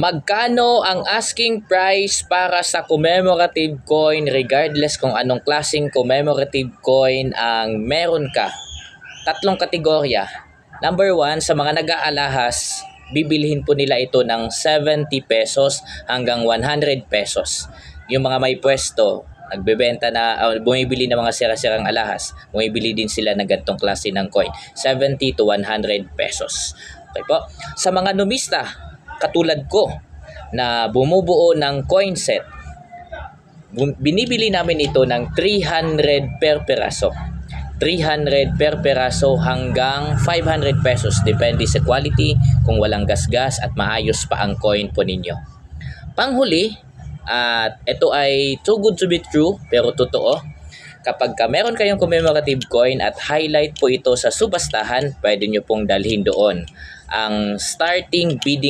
Magkano ang asking price para sa commemorative coin regardless kung anong klaseng commemorative coin ang meron ka? Tatlong kategorya. Number one, sa mga nag-aalahas, bibilhin po nila ito ng 70 pesos hanggang 100 pesos. Yung mga may pwesto, nagbebenta na, uh, bumibili ng mga sira-sirang alahas, bumibili din sila ng gantong klase ng coin. 70 to 100 pesos. Okay po. Sa mga numista, katulad ko, na bumubuo ng coin set, binibili namin ito ng 300 per peraso. 300 per peraso hanggang 500 pesos depende sa quality kung walang gasgas at maayos pa ang coin po ninyo. Panghuli, at ito ay too good to be true pero totoo. Kapag ka meron kayong commemorative coin at highlight po ito sa subastahan, pwede nyo pong dalhin doon. Ang starting bidding